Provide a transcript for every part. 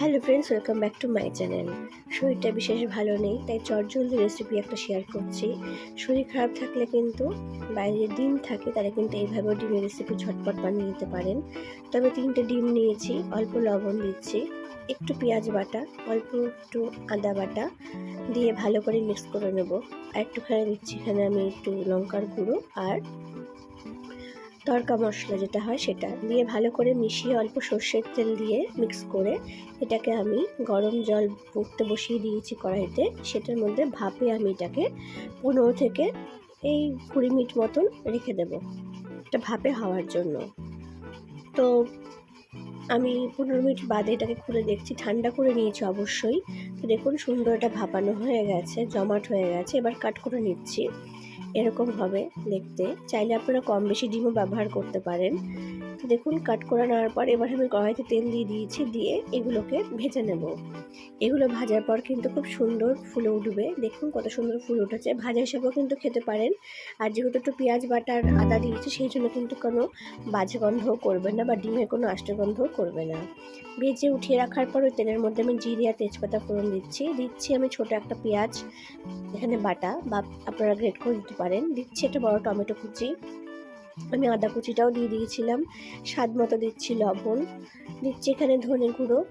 Hello friends welcome back to my channel শরীরটা বিশেষ ভালো নেই, তাই চটজলদি রেসিপি একটা শেয়ার করছি। শরীর খারাপ থাকলে কিন্তু বাইরে ডিম থাকে, তারা কিন্তু এইভাবেও ডিমের রেসিপি ঝটপট বানিয়ে নিতে পারেন। তবে তিনটে ডিম নিয়েছি, অল্প লবণ দিচ্ছি, একটু পেঁয়াজ বাটা, অল্প একটু আদা বাটা দিয়ে ভালো করে মিক্স করে নেব। আর একটুখানি দিচ্ছি, এখানে আমি একটু লঙ্কার গুঁড়ো আর তড়কা মশলা যেটা হয় সেটা দিয়ে ভালো করে মিশিয়ে অল্প সর্ষের তেল দিয়ে মিক্স করে এটাকে আমি গরম জল ফুটতে বসিয়ে দিয়েছি কড়াইতে। সেটার মধ্যে ভাপে আমি এটাকে পনেরো থেকে এই কুড়ি মিনিট মতন রেখে দেব এটা ভাপে হওয়ার জন্য। তো আমি পনেরো মিনিট বাদে এটাকে খুলে দেখছি, ঠান্ডা করে নিয়েছি অবশ্যই। তো দেখুন সুন্দর এটা ভাপানো হয়ে গেছে, জমাট হয়ে গেছে। এবার কাট করে নিচ্ছি। এরকম হবে দেখতে। চাইলে আপনারা কম বেশি ডিমও ব্যবহার করতে পারেন। দেখুন, কাট করে নেওয়ার পর এবার আমি কড়াইতে তেল দিয়ে দিয়েছি, দিয়ে এগুলোকে ভেজে নেব। এগুলো ভাজার পর কিন্তু খুব সুন্দর ফুলে উঠবে। দেখুন, কত সুন্দর ফুল উঠেছে। ভাজা হিসাবেও কিন্তু খেতে পারেন। আর যেহেতু একটু পেঁয়াজ বাটার আদা দিয়েছি, সেই জন্য কিন্তু কোনো বাজে গন্ধও করবে না বা ডিমের কোনো আষ্টে গন্ধও করবে না। ভেজে উঠিয়ে রাখার পর ওই তেলের মধ্যে আমি জিরে আর তেজপাতা ফোড়ন দিচ্ছি। দিচ্ছি আমি ছোট একটা পেঁয়াজ, এখানে বাটা বা আপনারা গ্রেট করে দিতে পারেন। দিচ্ছি একটা বড় টমেটো কুচি। আমি আদা কুচিটাও দিয়ে দিয়েছিলাম। স্বাদ মতো দিচ্ছি লবণ। দিচ্ছি এখানে ধনে গুঁড়ো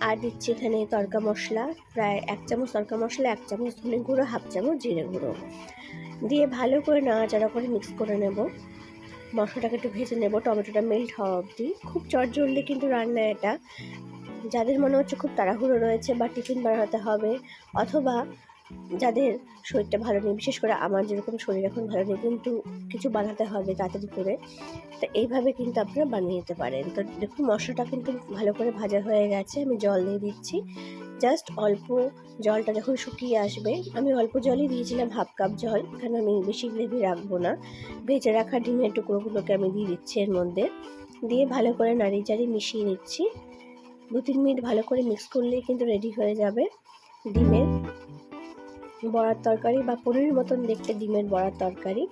আর দিচ্ছি এখানে তরকা মশলা। প্রায় এক চামচ তরকা মশলা, এক চামচ ধনে গুঁড়ো, হাফ চামচ জিরে গুঁড়ো। দিয়ে ভালো করে নাড়াচাড়া করে মিক্স করে নেব। মশলাটাকে একটু ভেজে নেব। টমেটোটা মেল্ট হওয়া অবধি। খুব চটজলদি কিন্তু রান্না এটা। যাদের মনে হচ্ছে খুব তাড়াহুড়ো রয়েছে বা টিফিন বানাতে হবে অথবা যাদের শরীরটা ভালো নেই, বিশেষ করে আমার যেরকম শরীর এখন ভালো নেই, কিন্তু কিছু বানাতে হবে তাড়াতাড়ি করে, তো এইভাবে কিন্তু আপনারা বানিয়ে নিতে পারেন। তো দেখুন, মশলাটা কিন্তু ভালো করে ভাজা হয়ে গেছে, আমি জল দিয়ে দিচ্ছি। জাস্ট অল্প জলটা যখন শুকিয়ে আসবে, আমি অল্প জলই দিয়েছিলাম, হাফ কাপ জল কারণ আমি বেশি গ্রেভি রাখব না। ভেজে রাখা ডিমের টুকরোগুলোকে আমি দিয়ে দিচ্ছি এর মধ্যে। দিয়ে ভালো করে নাড়িয়ে চাড়িয়ে মিশিয়ে নিচ্ছি। দু তিন মিনিট ভালো করে মিক্স করলেই কিন্তু রেডি হয়ে যাবে। ডিমের বড়ার তরকারি বা পনির মতন দেখতে ডিমের বড়ার তরকারি।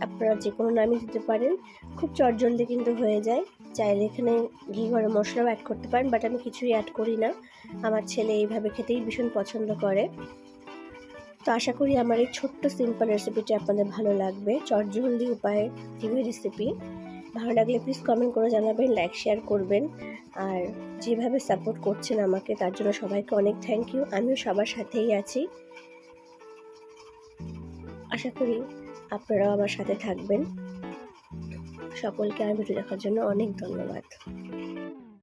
আপনারা যে কোনো নামই দিতে পারেন। খুব চটজলদি কিন্তু হয়ে যায়। চাইলে এখানে ঘি গরম মশলাও অ্যাড করতে পারেন বাট আমি কিছুই অ্যাড করি না। আমার ছেলে এইভাবে খেতেই ভীষণ পছন্দ করে। তো আশা করি আমার এই ছোট্ট সিম্পল রেসিপিটি আপনাদের ভালো লাগবে। চটজলদি উপায়ে ডিমের রেসিপি ভালো লাগলে প্লিজ কমেন্ট করে জানাবেন লাইক শেয়ার করবেন। আর যেভাবে সাপোর্ট করছেন আমাকে, তার জন্য সবাইকে অনেক থ্যাংক ইউ আমিও সবার সাথেই আছি। আশা করি আপনারাও আমার সাথে থাকবেন। সকলকে আর ভিডিও দেখার জন্য অনেক ধন্যবাদ।